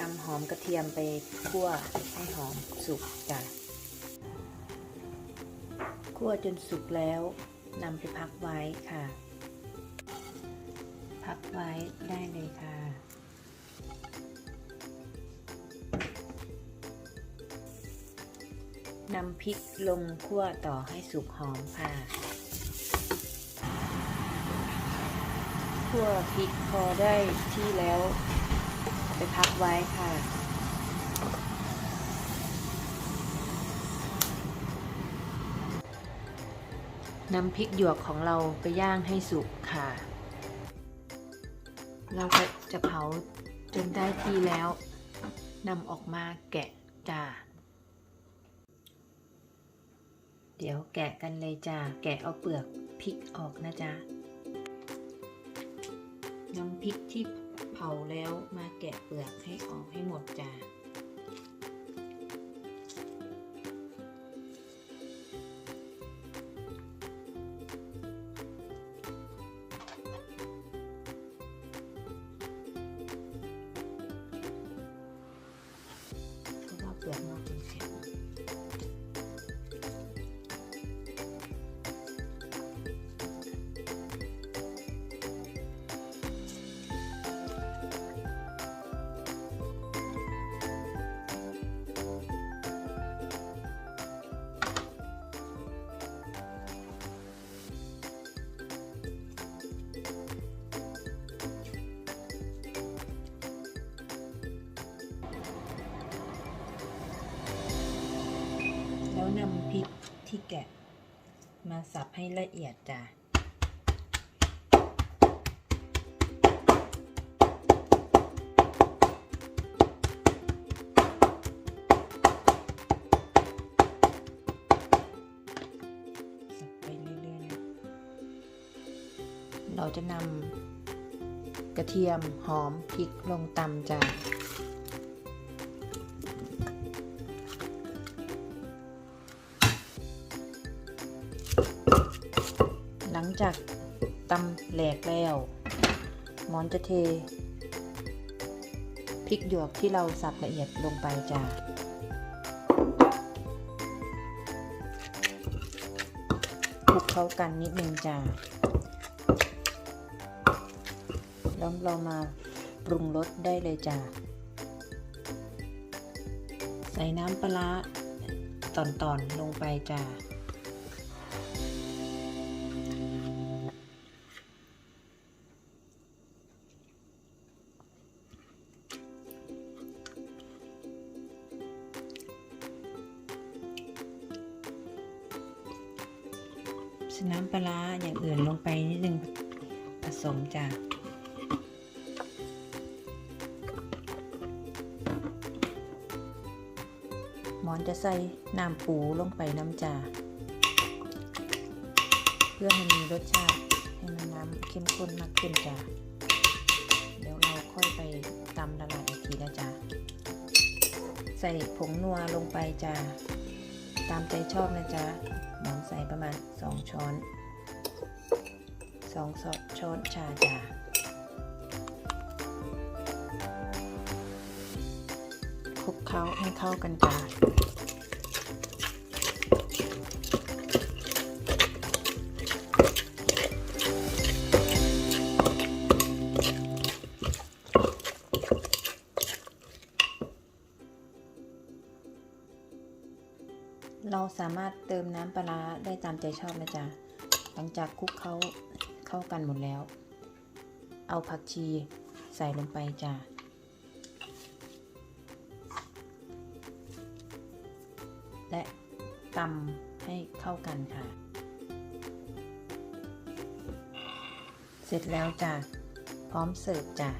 นำหอมกระเทียมไปคั่วให้หอมสุกจ้ะคั่วจนสุกแล้วนำไปพักไว้ค่ะ พักไว้ได้เลยค่ะ นำพริกลงคั่วต่อให้สุกหอมค่ะคั่วพริกพอได้ที่แล้ว ไปพักไว้ค่ะนำพริกหยวกของเราไปย่างให้สุกค่ะ เราก็จะเผาจนได้ที่แล้วนำออกมาแกะจ้า เดี๋ยวแกะกันเลยจ้า แกะเอาเปลือกพริกออกนะจ๊ะนำพริกที่ เผาแล้วมาแกะเปลือกให้ออกให้หมดจ้าเพราะว่าเปลือกนอกมันแข็ง นำพริกที่แกะ มาสับให้ละเอียดจ้ะสับไปเรื่อยๆนะเราจะนำกระเทียมหอมพริกลงตำจ้ะ ลังจากตำแหลกแล้ว หมอนจะเทพริกหยวกที่เราสับละเอียดลงไปจ้ะคลุกเข้ากันนิดนึงจ้ะแล้วเรามาปรุงรสได้เลยจ้ะใส่น้ำปลาตอนๆลงไปจ้ะ น้ำปลาอย่างอื่นลงไปนิดนึงผสมจ้ะหมอนจะใส่น้ำปูลงไปน้ำจ่าเพื่อให้มีรสชาติให้มันน้ำเข้มข้นมากขึ้นจ้ะเดี๋ยวเราค่อยไปตำละลายอีกทีนะจ๊ะใส่ผงนัวลงไปจ้ะ ตามใจชอบนะจ๊ะหมอนใส่ประมาณ 2 ช้อน2ช้อนชาจ้ะคลุกเคล้าให้เข้ากันจ้ะ เราสามารถเติมน้ำปลาได้ตามใจชอบนะจ๊ะ หลังจากคลุกเขาเข้ากันหมดแล้ว เอาผักชีใส่ลงไปจ้ะ และตำให้เข้ากันค่ะ เสร็จแล้วจ้ะ พร้อมเสิร์ฟจ้ะ